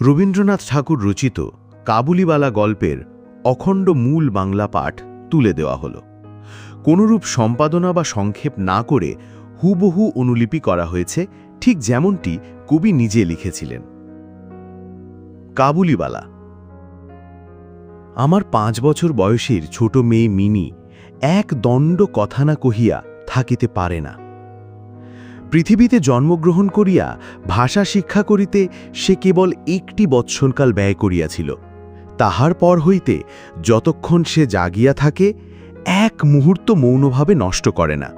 রবীন্দ্রনাথ ঠাকুর রচিত কাবুলিওয়ালা গল্পের অখণ্ড মূল বাংলা পাঠ তুলে দেওয়া হল। কোনরূপ সম্পাদনা বা সংক্ষেপ না করে হুবহু অনুলিপি করা হয়েছে, ঠিক যেমনটি কবি নিজে লিখেছিলেন। কাবুলিওয়ালা আমার পাঁচ বছর বয়সের ছোট মেয়ে মিনি এক দণ্ড কথা না কহিয়া থাকিতে পারে না। পৃথিবীতে জন্মগ্রহণ করিয়া ভাষা শিক্ষা করিতে সে কেবল একটি বৎসরকাল ব্যয় করিয়াছিল। তাহার পর হইতে যতক্ষণ সে জাগিয়া থাকে, এক মুহূর্ত মৌনভাবে নষ্ট করে না।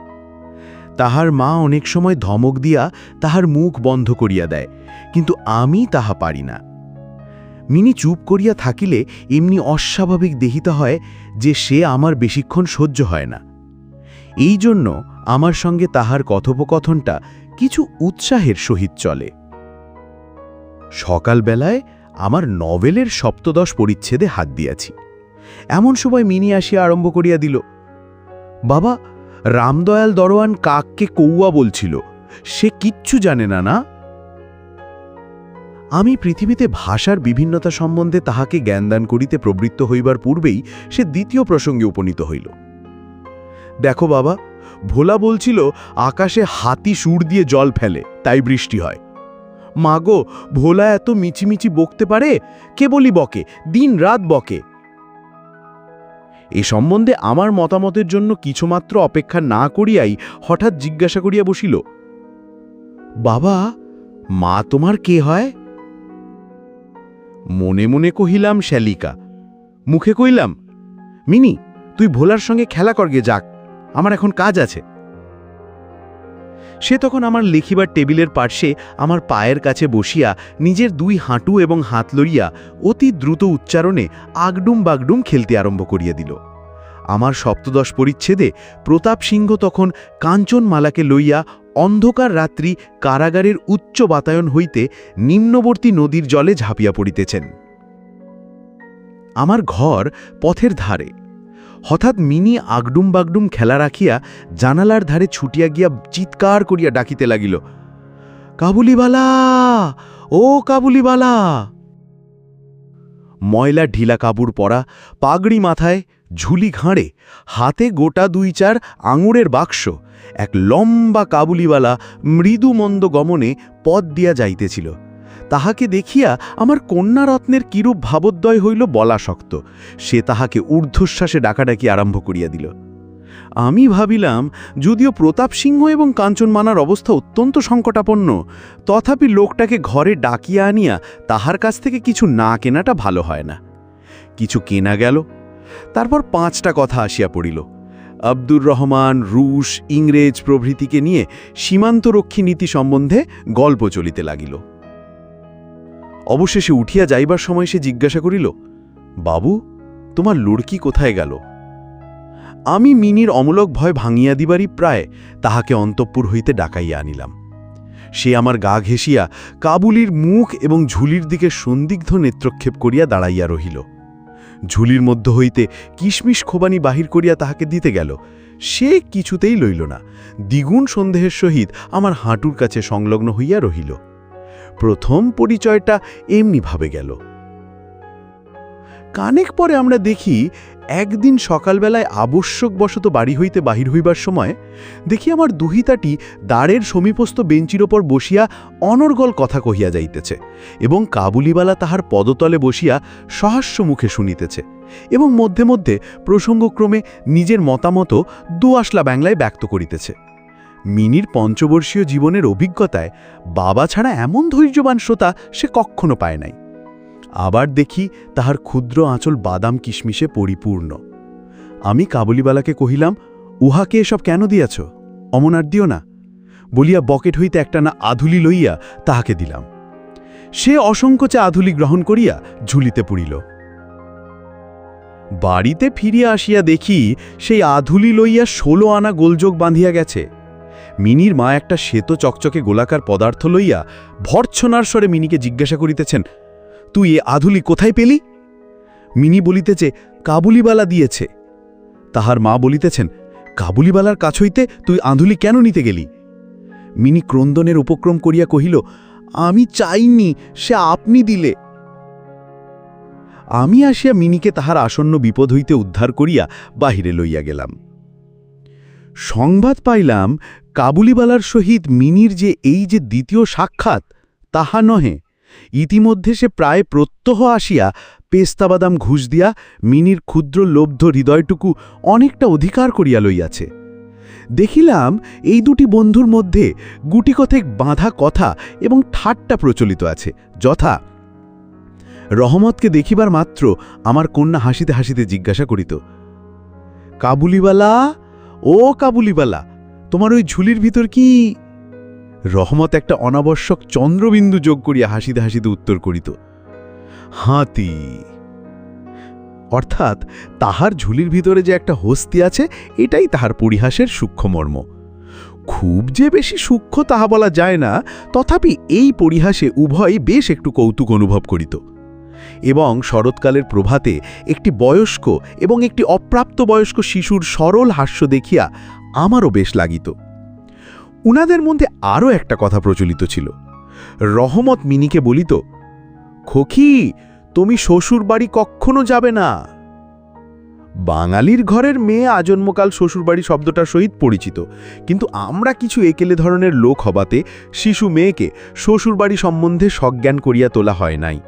তাহার মা অনেক সময় ধমক দিয়া তাহার মুখ বন্ধ করিয়া দেয়, কিন্তু আমি তাহা পারি না। মিনি চুপ করিয়া থাকিলে এমনি অস্বাভাবিক দেখিত হয় যে সে আমার বেশিক্ষণ সহ্য হয় না। এই জন্য আমার সঙ্গে তাহার কথোপকথনটা কিছু উৎসাহের সহিত চলে। সকালবেলায় আমার নভেলের সপ্তদশ পরিচ্ছেদে হাত দিয়াছি। এমন সময় মিনি আসিয়া আরম্ভ করিয়া দিল, বাবা, রামদয়াল দরোয়ান কাককে কৌয়া বলছিল, সে কিচ্ছু জানে না না? আমি পৃথিবীতে ভাষার বিভিন্নতা সম্বন্ধে তাহাকে জ্ঞানদান করিতে প্রবৃত্ত হইবার পূর্বেই সে দ্বিতীয় প্রসঙ্গে উপনীত হইল। দেখো বাবা ভোলা বলছিল, আকাশে হাতি সুর দিয়ে জল ফেলে, তাই বৃষ্টি হয়। মাগো, ভোলা এত মিচিমিচি বকতে পারে? কেবলই বকে দিন রাত বকে। এ সম্বন্ধে আমার মতামতের জন্য কিছুমাত্র অপেক্ষা না করিয়াই হঠাৎ জিজ্ঞাসা করিয়া বসিল, বাবা, মা তোমার কে হয়? মনে মনে কহিলাম শ্যালিকা। মুখে কইলাম মিনি, তুই ভোলার সঙ্গে খেলা করগে যাক। আমার এখন কাজ আছে। সে তখন আমার লিখিবার টেবিলের পার্শ্বে আমার পায়ের কাছে বসিয়া নিজের দুই হাঁটু এবং হাত লইয়া অতি দ্রুত উচ্চারণে আগডুম বাগডুম খেলতে আরম্ভ করিয়া দিল। আমার সপ্তদশ পরিচ্ছেদে প্রতাপ সিংহ তখন কাঞ্চনমালাকে লইয়া অন্ধকার রাত্রি কারাগারের উচ্চ বাতায়ন হইতে নিম্নবর্তী নদীর জলে ঝাঁপিয়া পড়িতেছেন। আমার ঘর পথের ধারে। হঠাৎ মিনি আগডুম বাগডুম খেলা রাখিয়া জানালার ধারে ছুটিয়া গিয়া চিৎকার করিয়া ডাকিতে লাগিল কাবুলিবালা ও কাবুলিবালা ময়লা ঢিলা কাপড় পরা পাগড়ি মাথায় ঝুলি ঘাড়ে হাতে গোটা দুই চার আঙুরের বাক্স, এক লম্বা কাবুলিওয়ালা মৃদুমন্দ গমনে পদ দিয়া যাইতেছিল। তাহাকে দেখিয়া আমার কন্যারত্নের কিরূপ ভাবোদ্দয় হইল বলা শক্ত। সে তাহাকে ঊর্ধ্বশ্বাসে ডাকাডাকি আরম্ভ করিয়া দিল। আমি ভাবিলাম, যদিও প্রতাপ সিংহ এবং কাঞ্চনমানার অবস্থা অত্যন্ত সংকটাপন্ন, তথাপি লোকটাকে ঘরে ডাকিয়া আনিয়া তাহার কাছ থেকে কিছু না কেনাটা ভালো হয় না। কিছু কেনা গেল। তারপর পাঁচটা কথা আসিয়া পড়িল। আব্দুর রহমান, রুশ, ইংরেজ প্রভৃতিকে নিয়ে সীমান্তরক্ষী নীতি সম্বন্ধে গল্প চলিতে লাগিল। অবশেষে উঠিয়া যাইবার সময় সে জিজ্ঞাসা করিল, বাবু, তোমার লুড়কি কোথায় গেল? আমি মিনির অমূলক ভয় ভাঙিয়া দিবারই প্রায় তাহাকে অন্তঃপুর হইতে ডাকাইয়া আনিলাম। সে আমার গা ঘেঁষিয়া কাবুলির মুখ এবং ঝুলির দিকে সন্দিগ্ধ নেত্রক্ষেপ করিয়া দাঁড়াইয়া রহিল। ঝুলির মধ্য হইতে কিশমিশ খোবানি বাহির করিয়া তাহাকে দিতে গেল। সে কিছুতেই লইল না। দ্বিগুণ সন্দেহের সহিত আমার হাঁটুর কাছে সংলগ্ন হইয়া রহিল। প্রথম পরিচয়টা এমনিভাবে গেল। কানেক পরে আমরা দেখি, একদিন সকালবেলায় আবশ্যকবশত বাড়ি হইতে বাহির হইবার সময় দেখি আমার দুহিতাটি দ্বারের সমীপস্থ বেঞ্চির ওপর বসিয়া অনর্গল কথা কহিয়া যাইতেছে এবং কাবুলিওয়ালা তাহার পদতলে বসিয়া সহাস্য মুখে শুনিতেছে এবং মধ্যে মধ্যে প্রসঙ্গক্রমে নিজের মতামত দুয়াশলা বাংলায় ব্যক্ত করিতেছে। মিনির পঞ্চবর্ষীয় জীবনের অভিজ্ঞতায় বাবা ছাড়া এমন ধৈর্যবান শ্রোতা সে কক্ষণও পায় নাই। আবার দেখি তাহার ক্ষুদ্র আঁচল বাদাম কিশমিশে পরিপূর্ণ। আমি কাবুলিবালাকে কহিলাম উহাকে এসব কেন দিয়াছ? অমনার দিও না। বলিয়া বকেট হইতে একটা না আধুলি লইয়া তাহাকে দিলাম। সে অসংকোচে আধুলি গ্রহণ করিয়া ঝুলিতে পড়িল। বাড়িতে ফিরিয়া আসিয়া দেখি সেই আধুলি লইয়া ষোলো আনা গোলযোগ বাঁধিয়া গেছে। মিনির মা একটা শ্বেত চকচকে গোলাকার পদার্থ লইয়া ভর্ৎসনার স্বরে মিনিকে জিজ্ঞাসা করিতেছেন, তুই এ আধুলি কোথায় পেলি? মিনি বলিতেছে কাবুলিবালা দিয়েছে। তাহার মা বলিতেছেন কাবুলিবালার কাছ হইতে তুই আঁধুলি কেন নিতে গেলি? মিনি ক্রন্দনের উপক্রম করিয়া কহিল, আমি চাইনি, সে আপনি দিলে। আমি আসিয়া মিনিকে তাহার আসন্ন বিপদ হইতে উদ্ধার করিয়া বাহিরে লইয়া গেলাম। সংবাদ পাইলাম কাবুলিবালার সহিত মিনির যে এই যে দ্বিতীয় সাক্ষাৎ, তাহা নহে। ইতিমধ্যে সে প্রায় প্রত্যহ আসিয়া পেস্তাবাদাম ঘুষ দিয়া মিনির ক্ষুদ্র লব্ধ হৃদয়টুকু অনেকটা অধিকার করিয়া লইয়াছে। দেখিলাম এই দুটি বন্ধুর মধ্যে গুটিকথেক বাঁধা কথা এবং ঠাট্টা প্রচলিত আছে, যথা রহমতকে দেখিবার মাত্র আমার কন্যা হাসিতে হাসিতে জিজ্ঞাসা করিত, কাবুলিওয়ালা ও কাবুলিওয়ালা, তোমার ওই ঝুলির ভিতর কি রহমত একটা অনাবশ্যক চন্দ্রবিন্দু যোগ করিয়া হাসিতে হাসিতে উত্তর করিত? হাতি। অর্থাৎ তাহার ঝুলির ভিতরে যে একটা হস্তি আছে, এটাই তাহার পরিহাসের সূক্ষ্মমর্ম। খুব যে বেশি সূক্ষ্ম তাহা বলা যায় না, তথাপি এই পরিহাসে উভয় বেশ একটু কৌতুক অনুভব করিত। এবং শরৎকালের প্রভাতে একটি বয়স্ক এবং একটি অপ্রাপ্তবয়স্ক শিশুর সরল হাস্য দেখিয়া আমারও বেশ লাগিত। উনাদের মধ্যে আরও একটা কথা প্রচলিত ছিল। রহমত মিনিকে বলিত, খোকি, তুমি শ্বশুর বাড়ি কখনো যাবে না? বাঙালির ঘরের মেয়ে আজন্মকাল শ্বশুরবাড়ি শব্দটার সহিত পরিচিত, কিন্তু আমরা কিছু একেলে ধরনের লোক হবাতে শিশু মেয়েকে শ্বশুরবাড়ি সম্বন্ধে সজ্ঞান করিয়া তোলা হয় নাই।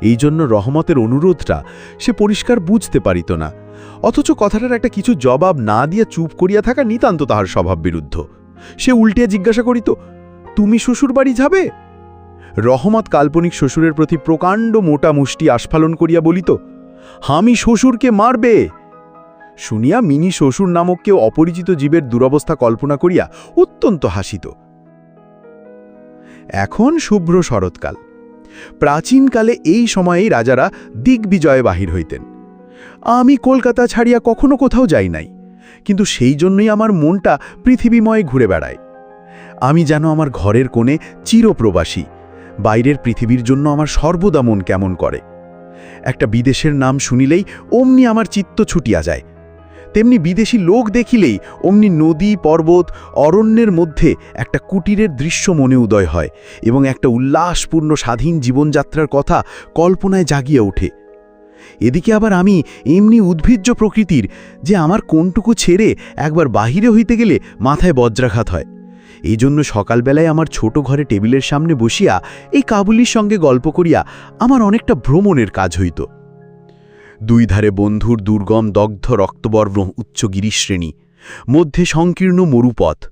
এই জন্য রহমতের অনুরোধটা সে পরিষ্কার বুঝতে পারিত না। অথচ কথাটার একটা কিছু জবাব না দিয়া চুপ করিয়া থাকা নিতান্ত তাহার স্বভাব বিরুদ্ধ। সে উল্টিয়া জিজ্ঞাসা করিত, তুমি শ্বশুরবাড়ি যাবে? রহমত কাল্পনিক শ্বশুরের প্রতি প্রকাণ্ড মোটা মুষ্টি আস্ফালন করিয়া বলিত হামি শ্বশুরকে মারবে? শুনিয়া মিনি শ্বশুর নামক কেউ অপরিচিত জীবের দুরবস্থা কল্পনা করিয়া অত্যন্ত হাসিত। এখন শুভ্র শরৎকাল। প্রাচীনকালে এই সময়েই রাজারা দিগ্বিজয়ে বাহির হইতেন। আমি কলকাতা ছাড়িয়া কখনো কোথাও যাই নাই, কিন্তু সেই জন্যই আমার মনটা পৃথিবীময় ঘুরে বেড়ায়। আমি যেন আমার ঘরের কোণে চিরপ্রবাসী, বাইরের পৃথিবীর জন্য আমার সর্বদা মন কেমন করে। একটা বিদেশের নাম শুনিলেই অমনি আমার চিত্ত ছুটিয়া যায় তেমনি বিদেশি লোক দেখিলেই অমনি নদী, পর্বত, অরণ্যের মধ্যে একটা কুটিরের দৃশ্য মনে উদয় হয় এবং একটা উল্লাসপূর্ণ স্বাধীন জীবনযাত্রার কথা কল্পনায় জাগিয়ে ওঠে। এদিকে আবার আমি এমনি উদ্ভিজ্জ প্রকৃতির যে আমার কোনটুকু ছেড়ে একবার বাহিরে হইতে গেলে মাথায় বজ্রাঘাত হয়। এই জন্য সকালবেলায় আমার ছোট ঘরে টেবিলের সামনে বসিয়া এই কাবুলির সঙ্গে গল্প করিয়া আমার অনেকটা ভ্রমণের কাজ হইত। দুই ধারে বন্ধুর দুর্গম দগ্ধ রক্তবর্ণ উচ্চ গিরিশ্রেণী, মধ্যে সংকীর্ণ মরুপথ,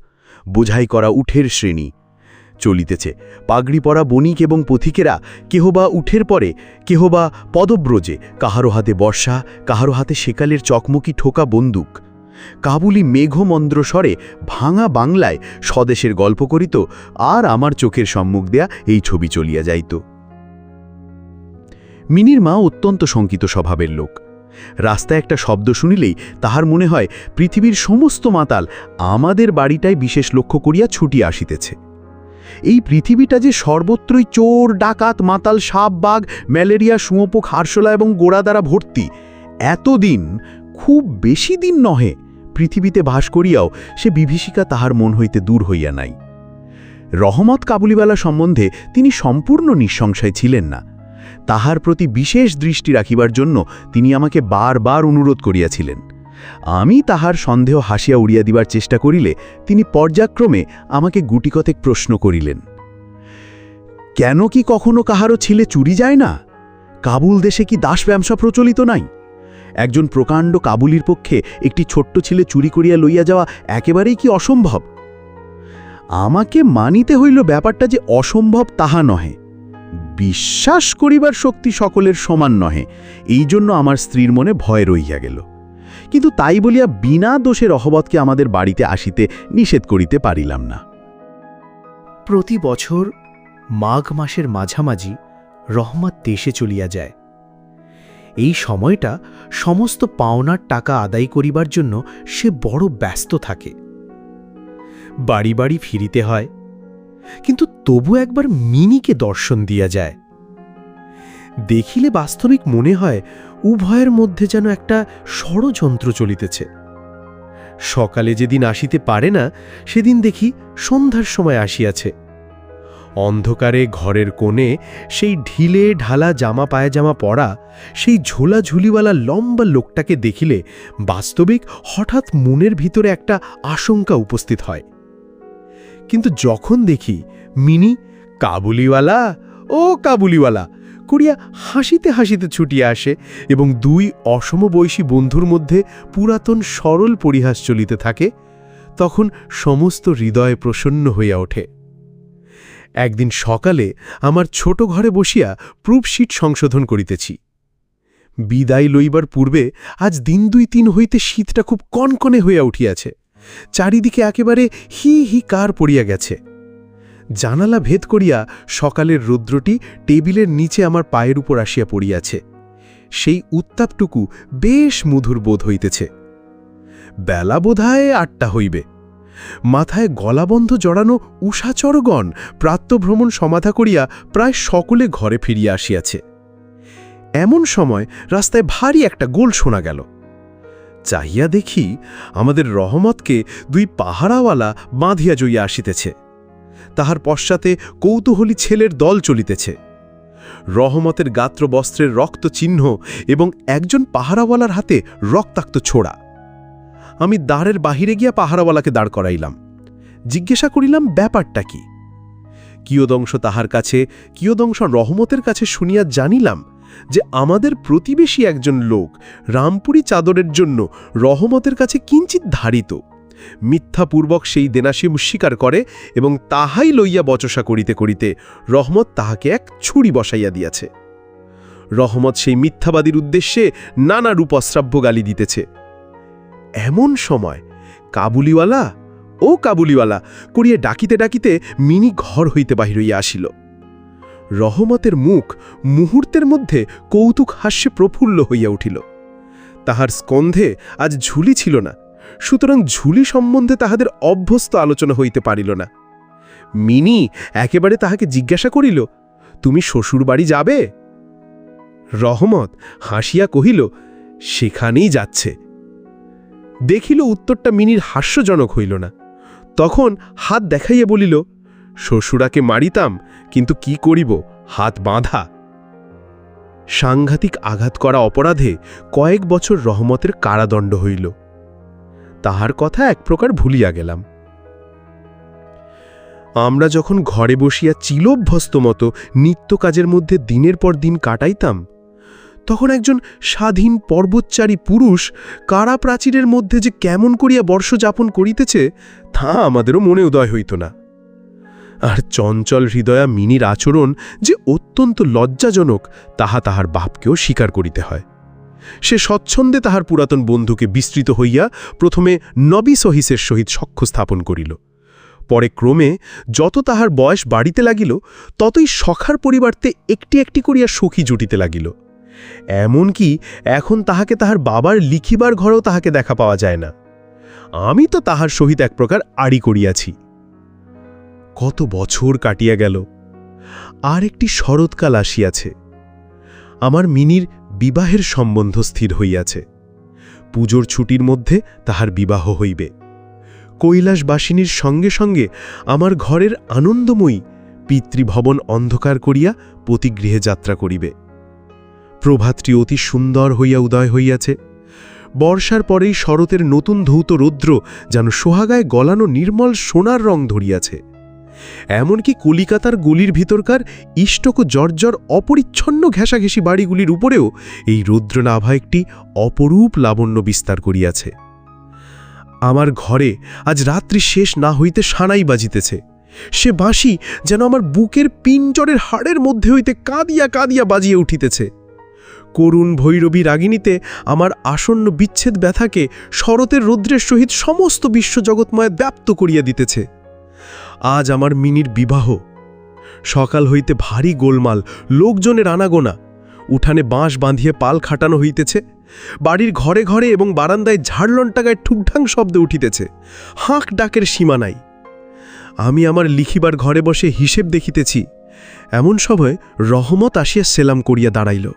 বোঝাই করা উঠের শ্রেণি। চলিতেছে পাগড়ি পরা বণিক এবং পথিকেরা কেহবা উঠের পরে, কেহবা পদব্রজে, কাহারো হাতে বর্ষা, কাহারো হাতে সেকালের চকমকি ঠোকা বন্দুক। কাবুলি মেঘমন্দ্র স্বরে ভাঙা বাংলায় স্বদেশের গল্প করিত, আর আমার চোখের সম্মুখ দেয়া এই ছবি চলিয়া যাইত। মিনির মা অত্যন্ত শঙ্কিত স্বভাবের লোক। রাস্তায় একটা শব্দ শুনিলেই তাহার মনে হয়, পৃথিবীর সমস্ত মাতাল আমাদের বাড়িটায় বিশেষ লক্ষ্য করিয়া ছুটিয়া আসিতেছে। এই পৃথিবীটা যে সর্বত্রই চোর, ডাকাত, মাতাল, সাপ, বাঘ, ম্যালেরিয়া, শুঁয়োপোক হারশোলা এবং গোড়া দ্বারা ভর্তি, এতদিন খুব বেশি দিন নহে পৃথিবীতে বাস করিয়াও সে বিভীষিকা তাহার মন হইতে দূর হইয়া নাই। রহমত কাবুলিওয়ালা সম্বন্ধে তিনি সম্পূর্ণ নিঃসংশয় ছিলেন না। তাহার প্রতি বিশেষ দৃষ্টি রাখিবার জন্য তিনি আমাকে বারবার অনুরোধ করিয়াছিলেন। আমি তাহার সন্দেহ হাসিয়া উড়িয়া দিবার চেষ্টা করিলে তিনি পর্যাক্রমে আমাকে গুটিকতেক প্রশ্ন করিলেন, কেন কি কখনো কাহারও ছিলে চুরি যায় না? কাবুল দেশে কি দাস ব্যবসা প্রচলিত নাই? একজন প্রকাণ্ড কাবুলির পক্ষে একটি ছোট্ট ছেলে চুরি করিয়া লইয়া যাওয়া একেবারেই কি অসম্ভব? আমাকে মানিতে হইল ব্যাপারটা যে অসম্ভব তাহা নহে। বিশ্বাস করিবার শক্তি সকলের সমান নহে। এই জন্য আমার স্ত্রীর মনে ভয় রইয়া গেল। কিন্তু তাই বলিয়া বিনা দোষের অহবতকে আমাদের বাড়িতে আসিতে নিষেধ করিতে পারিলাম না। প্রতি বছর মাঘ মাসের মাঝামাঝি রহমত দেশে চলিয়া যায়। এই সময়টা সমস্ত পাওনার টাকা আদায় করিবার জন্য সে বড় ব্যস্ত থাকে। বাড়ি বাড়ি ফিরিতে হয় কিন্তু তবু একবার মিনিকে দর্শন দিয়া যায়। দেখিলে বাস্তবিক মনে হয়, উভয়ের মধ্যে যেন একটা ষড়যন্ত্র চলিতেছে। সকালে যেদিন আসিতে পারে না, সেদিন দেখি সন্ধ্যার সময় আসিয়াছে। অন্ধকারে ঘরের কোণে সেই ঢিলে ঢালা জামা পায়জামা পরা, সেই ঝোলাঝুলিওয়ালা লম্বা লোকটাকে দেখিলে বাস্তবিক হঠাৎ মনের ভিতরে একটা আশঙ্কা উপস্থিত হয়। কিন্তু যখন দেখি মিনি কাবুলিওয়ালা, ও কাবুলিওয়ালা, করিয়া হাসিতে হাসিতে ছুটিয়ে আসে এবং দুই অসমবয়সী বন্ধুর মধ্যে পুরাতন সরল পরিহাস চলিতে থাকে, তখন সমস্ত হৃদয় প্রসন্ন হইয়া ওঠে। একদিন সকালে আমার ছোট ঘরে বসিয়া প্রুফশিট সংশোধন করিতেছি। বিদায় লইবার পূর্বে আজ দিন দুই তিন হইতে শীতটা খুব কনকনে হইয়া উঠিয়াছে। চারিদিকে একেবারে হি হি কার পড়িয়া গেছে। জানালা ভেদ করিয়া সকালের রৌদ্রটি টেবিলের নিচে আমার পায়ের উপর আসিয়া পড়িয়াছে। সেই উত্তাপটুকু বেশ মধুর বোধ হইতেছে। বেলা বোধায় আটটা হইবে। মাথায় গলাবন্ধ জড়ানো উষাচরগণ প্রাত্যভ্রমণ সমাধা করিয়া প্রায় সকলে ঘরে ফিরিয়া আসিয়াছে। এমন সময় রাস্তায় ভারী একটা গোল শোনা গেল। চাহিয়া দেখি আমাদের রহমতকে দুই পাহারাওয়ালা বাঁধিয়া জইয়া আসিতেছে। তাহার পশ্চাতে কৌতূহলী ছেলের দল চলিতেছে। রহমতের গাত্র বস্ত্রের রক্ত চিহ্ন এবং একজন পাহারাওয়ালার হাতে রক্তাক্ত ছোড়া। আমি দ্বারের বাহিরে গিয়া পাহারাওয়ালাকে দাঁড় করাইলাম। জিজ্ঞাসা করিলাম, ব্যাপারটা কি? কিয়দংশ তাহার কাছে, কিয়দংশ রহমতের কাছে শুনিয়া জানিলাম যে আমাদের প্রতিবেশী একজন লোক রামপুরি চাদরের জন্য রহমতের কাছে কিঞ্চিত ধারিত। মিথ্যাপূর্বক সেই দেনাসীম স্বীকার করে এবং তাহাই লইয়া বচসা করিতে করিতে রহমত তাহাকে এক ছুরি বসাইয়া দিয়াছে। রহমত সেই মিথ্যাবাদীর উদ্দেশ্যে নানা রূপ অশ্রাব্য গালি দিতেছে। এমন সময় কাবুলিওয়ালা, ও কাবুলিওয়ালা, করিয়া ডাকিতে ডাকিতে মিনি ঘর হইতে বাহির হইয়া আসিল। রহমতের মুখ মুহূর্তের মধ্যে কৌতুক হাস্যে প্রফুল্ল হইয়া উঠিল। তাহার স্কন্ধে আজ ঝুলি ছিল না, সুতরাং ঝুলি সম্বন্ধে তাহাদের অভ্যস্ত আলোচনা হইতে পারিল না। মিনি একেবারে তাহাকে জিজ্ঞাসা করিল, তুমি শ্বশুর বাড়ি যাবে? রহমত হাসিয়া কহিল, সেখানেই যাচ্ছে। দেখিল উত্তরটা মিনির হাস্যজনক হইল না। তখন হাত দেখাইয়া বলিল শ্বশুরাকে মারিতাম, কিন্তু কি করিব, হাত বাঁধা। সাংঘাতিক আঘাত করা অপরাধে কয়েক বছর রহমতের কারাদণ্ড হইল। তাহার কথা এক প্রকার ভুলিয়া গেলাম। আমরা যখন ঘরে বসিয়া চিলভ্যস্ত মতো নিত্য কাজের মধ্যে দিনের পর দিন কাটাইতাম, তখন একজন স্বাধীন পর্বতচারী পুরুষ কারা প্রাচীরের মধ্যে যে কেমন করিয়া বর্ষ যাপন করিতেছে, তা আমাদেরও মনে উদয় হইত না। আর চঞ্চল হৃদয়া মিনির আচরণ যে অত্যন্ত লজ্জাজনক, তাহা তাহার বাপকেও স্বীকার করিতে হয়। সে স্বচ্ছন্দে তাহার পুরাতন বন্ধুকে বিস্তৃত হইয়া প্রথমে নবী সহিসের সহিত সখ্য স্থাপন করিল। পরে ক্রমে যত তাহার বয়স বাড়িতে লাগিল, ততই সখার পরিবর্তে একটি একটি করিয়া সখী জুটিতে লাগিল। এমন কি এখন তাহাকে তাহার বাবার লিখিবার ঘরেও তাহাকে দেখা পাওয়া যায় না। আমি তো তাহার সহিত এক প্রকার আড়ি করিয়াছি। কত বছর কাটিয়া গেল। আর একটি শরৎকাল আসিয়াছে। আমার মিনির বিবাহের সম্বন্ধ স্থির হইয়াছে। পুজোর ছুটির মধ্যে তাহার বিবাহ হইবে। কৈলাসবাসিনীর সঙ্গে সঙ্গে আমার ঘরের আনন্দময়ী পিতৃভবন অন্ধকার করিয়া পতিগৃহে যাত্রা করিবে। প্রভাতটি অতি সুন্দর হইয়া উদয় হইয়াছে। বর্ষার পরেই শরতের নতুন ধৌত রৌদ্র যেন সোহাগায় গলানো নির্মল সোনার রং ধরিয়াছে। এমনকি কলিকাতার গলির ভিতরকার ইষ্টক জর্জর অপরিচ্ছন্ন ঘেঁষাঘেঁষি বাড়িগুলির উপরেও এই রৌদ্রনাভা একটি অপরূপ লাবণ্য বিস্তার করিয়াছে। আমার ঘরে আজ রাত্রি শেষ না হইতে সানাই বাজিতেছে। সে বাঁশি যেন আমার বুকের পিঞ্জরের হাড়ের মধ্যে হইতে কাঁদিয়া কাঁদিয়া বাজিয়ে উঠিতেছে। করুণ ভৈরবী রাগিনীতে আমার আসন্ন বিচ্ছেদ ব্যথাকে শরতের রৌদ্রের সহিত সমস্ত বিশ্বজগৎময় ব্যাপ্ত করিয়া দিতেছে। আজ আমার মিনির বিবাহ। সকাল হইতে ভারী গোলমাল, লোকজনের আনাগোনা। উঠানে বাঁশ বাঁধিয়ে পাল খাটানো হইতেছে। বাড়ির ঘরে ঘরে এবং বারান্দায় ঝাড়লন্টাগায় ঠুকঢাং শব্দ উঠিতেছে। হাঁক ডাকের সীমা নাই। আমি আমার লিখিবার ঘরে বসে হিসেব দেখিতেছি। এমন সময় রহমত আসিয়া সেলাম করিয়া দাঁড়াইল।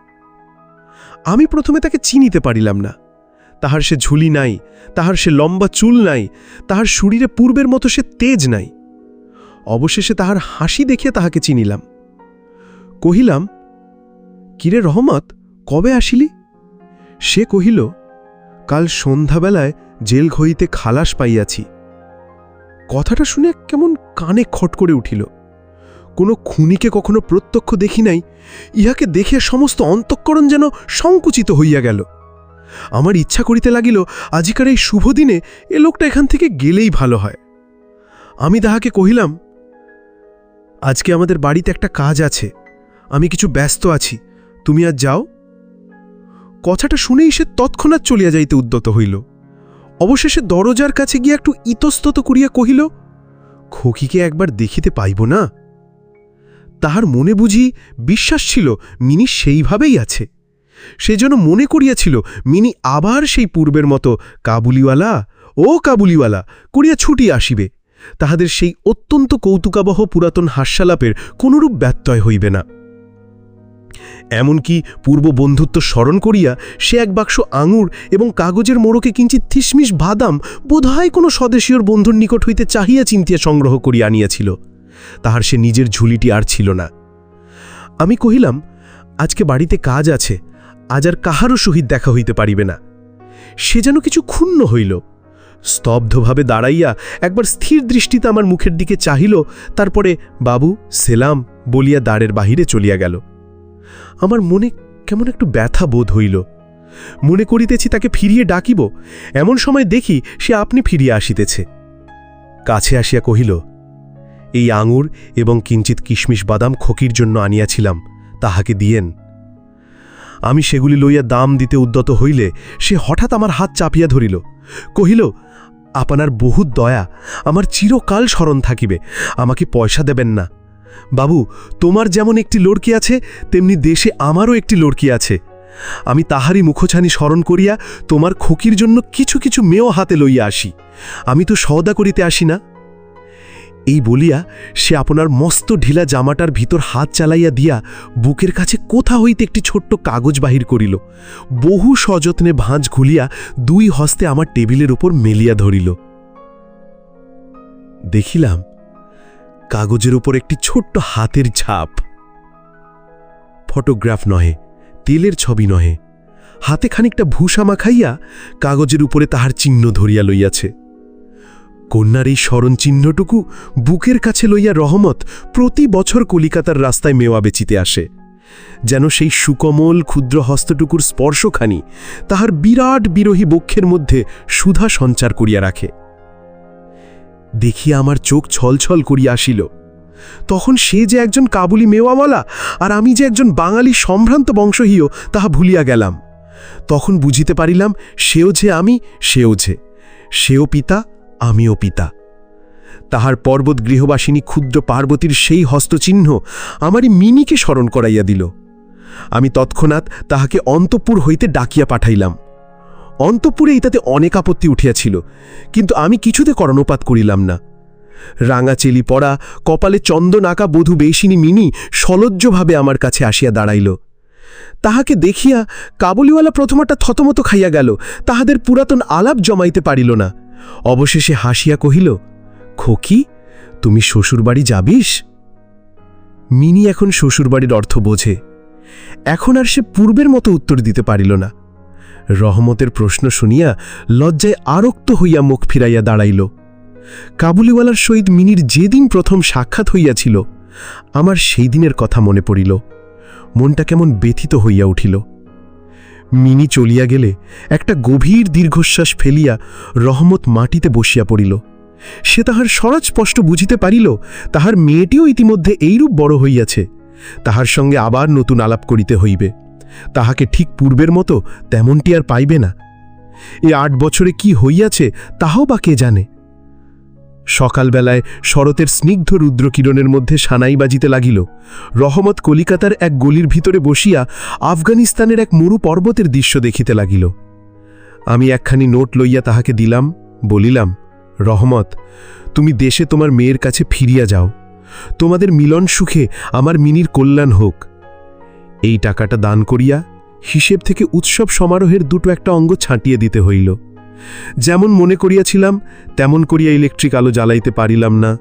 আমি প্রথমে তাকে চিনিতে পারিলাম না। তাহার সে ঝুলি নাই, তাহার সে লম্বা চুল নাই, তাহার শরীরে পূর্বের মতো সে তেজ নাই। অবশেষে তাহার হাসি দেখিয়া তাহাকে চিনিলাম। কহিলাম, কিরে রহমত, কবে আসিলি? সে কহিল, কাল সন্ধ্যাবেলায় জেল হইতে খালাস পাইয়াছি। কথাটা শুনে কেমন কানে খট করে উঠিল। কোনো খুনিকে কখনো প্রত্যক্ষ দেখি নাই, ইহাকে দেখে সমস্ত অন্তঃকরণ যেন সংকুচিত হইয়া গেল। আমার ইচ্ছা করিতে লাগিল, আজিকার এই শুভ দিনে এ লোকটা এখান থেকে গেলেই ভালো হয়। আমি তাহাকে কহিলাম আজকে আমাদের বাড়িতে একটা কাজ আছে। আমি কিছু ব্যস্ত আছি। তুমি আজ যাও। কথাটা শুনেই সে তৎক্ষণাৎ চলিয়া যাইতে উদ্যত হইল। অবশেষে দরজার কাছে গিয়ে একটু ইতস্তত করিয়া কহিল, খকিকে একবার দেখিতে পাইব না? তাহার মনে বুঝি বিশ্বাস ছিল মিনি সেইভাবেই আছে। সে যেন মনে করিয়াছিল, মিনি আবার সেই পূর্বের মতো কাবুলিওয়ালা, ও কাবুলিওয়ালা, করিয়া ছুটিয়া আসিবে। তাহাদের সেই অত্যন্ত কৌতুকাবহ পুরাতন হাস্যালাপের কোনরূপ ব্যত্যয় হইবে না। এমনকি পূর্ব বন্ধুত্ব স্মরণ করিয়া সে এক বাক্স আঙুর এবং কাগজের মোড়কে কিঞ্চিত থিসমিস বাদাম বোধহয় কোনো স্বদেশীয়র বন্ধুর নিকট হইতে চাহিয়া চিন্তিয়া সংগ্রহ করিয়া আনিয়াছিল। তাহার সে নিজের ঝুলিটি আর ছিল না। আমি কহিলাম, আজকে বাড়িতে কাজ আছে, আজ আর কাহারও সহিত দেখা হইতে পারিবে না। সে যেন কিছু ক্ষুণ্ণ হইল। স্তব্ধভাবে দাঁড়াইয়া একবার স্থির দৃষ্টিতে আমার মুখের দিকে চাহিল, তারপরে, বাবু, সেলাম, বলিয়া দ্বারের বাহিরে চলিয়া গেল। আমার মনে কেমন একটু ব্যথা বোধ হইল। মনে করিতেছি তাকে ফিরিয়ে ডাকিব, এমন সময় দেখি সে আপনি ফিরিয়া আসিতেছে। কাছে আসিয়া কহিল, এই আঙুর এবং কিঞ্চিত কিশমিশ বাদাম খকির জন্য আনিয়াছিলাম, তাহাকে দিয়েন। আমি সেগুলি লইয়া দাম দিতে উদ্যত হইলে সে হঠাৎ আমার হাত চাপিয়া ধরিল। কহিল আপনার বহু দয়া, আমার চিরকাল স্মরণ থাকিবে, আমাকে পয়সা দেবেন না। বাবু, তোমার যেমন একটি লড়কি আছে, তেমনি দেশে আমারও একটি লড়কি আছে। আমি তাহারই মুখছানি স্মরণ করিয়া তোমার খকির জন্য কিছু কিছু মেয়েও হাতে লইয়া আসি। আমি তো সওদা করিতে আসি না। এই বলিয়া সে আপনার মস্ত ঢিলা জামাটার ভিতর হাত চালাইয়া দিয়া বুকের কাছে কোথা হইতে একটি ছোট্ট কাগজ বাহির করিল। বহু সযত্নে ভাঁজ খুলিয়া দুই হস্তে আমার টেবিলের উপর মেলিয়া ধরিল। দেখিলাম কাগজের উপর একটি ছোট্ট হাতের ছাপ। ফটোগ্রাফ নহে, তেলের ছবি নহে। হাতে খানিকটা ভূষা মাখাইয়া কাগজের উপরে তাহার চিহ্ন ধরিয়া লইয়াছে। কন্যার এই স্মরণ চিহ্নটুকু বুকের কাছে লইয়া রহমত প্রতি বছর কলিকাতার রাস্তায় মেওয়া বেচিতে আসে। যেন সেই সুকমল ক্ষুদ্র হস্তটুকুর স্পর্শখানি তাহার বিরাট বিরোহী বক্ষের মধ্যে সুধা সঞ্চার করিয়া রাখে। দেখিয়া আমার চোখ ছলছল করিয়া আসিল। তখন সে যে একজন কাবুলি মেওয়াওয়ালা আর আমি যে একজন বাঙালি সম্ভ্রান্ত বংশহীয় তাহা ভুলিয়া গেলাম। তখন বুঝিতে পারিলাম সেও যে আমি, সেও যে। সেও পিতা আমিও পিতা। তাহার পর্বত গৃহবাসিনী ক্ষুদ্র পার্বতীর সেই হস্তচিহ্ন আমারই মিনিকে স্মরণ করাইয়া দিল। আমি তৎক্ষণাৎ তাহাকে অন্তপুর হইতে ডাকিয়া পাঠাইলাম। অন্তপুরে ইতাতে অনেক আপত্তি উঠিয়াছিল, কিন্তু আমি কিছুতে করণপাত করিলাম না। রাঙা চেলি পড়া, কপালে চন্দন আঁকা বধূ বেশিনী মিনি সলজ্জভাবে আমার কাছে আসিয়া দাঁড়াইল। তাহাকে দেখিয়া কাবুলিওয়ালা প্রথমাটা থতমত খাইয়া গেল, তাহাদের পুরাতন আলাপ জমাইতে পারিল না। অবশেষে হাসিয়া কহিল, খোকি, তুমি শ্বশুরবাড়ি যাবিস? মিনি এখন শ্বশুরবাড়ির অর্থ বোঝে। এখন আর সে পূর্বের মতো উত্তর দিতে পারিল না। রহমতের প্রশ্ন শুনিয়া লজ্জায় আরক্ত হইয়া মুখ ফিরাইয়া দাঁড়াইল। কাবুলিওয়ালার সহিত মিনির যেদিন প্রথম সাক্ষাৎ হইয়াছিল, আমার সেই দিনের কথা মনে পড়িল। মনটা কেমন ব্যথিত হইয়া উঠিল। মিনি চলিয়া গেলে একটা গভীর দীর্ঘশ্বাস ফেলিয়া রহমত মাটিতে বসিয়া পড়িল। সে তাহার সরাজ স্পষ্ট বুঝিতে পারিল, তাহার মেয়েটিও ইতিমধ্যে এইরূপ বড় হইয়াছে। তাহার সঙ্গে আবার নতুন আলাপ করিতে হইবে। তাহাকে ঠিক পূর্বের মতো তেমনটি আর পাইবে না। এ আট বছরে কি হইয়াছে, তাহাও বা কে জানে। সকালবেলায় শরতের স্নিগ্ধ রুদ্রকিরণের মধ্যে সানাই বাজিতে লাগিল। রহমত কলিকাতার এক গলির ভিতরে বসিয়া আফগানিস্তানের এক মরু পর্বতের দৃশ্য দেখিতে লাগিল। আমি একখানি নোট লইয়া তাহাকে দিলাম, বলিলাম, রহমত, তুমি দেশে তোমার মেয়ের কাছে ফিরিয়া যাও। তোমাদের মিলন সুখে আমার মিনির কল্যাণ হোক। এই টাকাটা দান করিয়া হিসেব থেকে উৎসব সমারোহের দুটো একটা অঙ্গ ছাঁটিয়ে দিতে হইল। যেমন মনে করিয়াছিলাম, তেমন করিয়া ইলেকট্রিক আলো জ্বালাইতে পারিলাম না,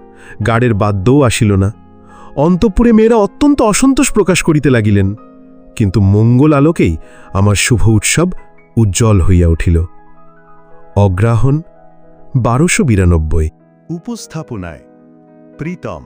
গাড়ের বাদ্যও আসিল না। অন্তঃপুরে মেয়েরা অত্যন্ত অসন্তোষ প্রকাশ করিতে লাগিলেন, কিন্তু মঙ্গল আলোকেই আমার শুভ উৎসব উজ্জ্বল হইয়া উঠিল। অগ্রাহণ বারোশো বিরানব্বই। উপস্থাপনায় প্রীতম।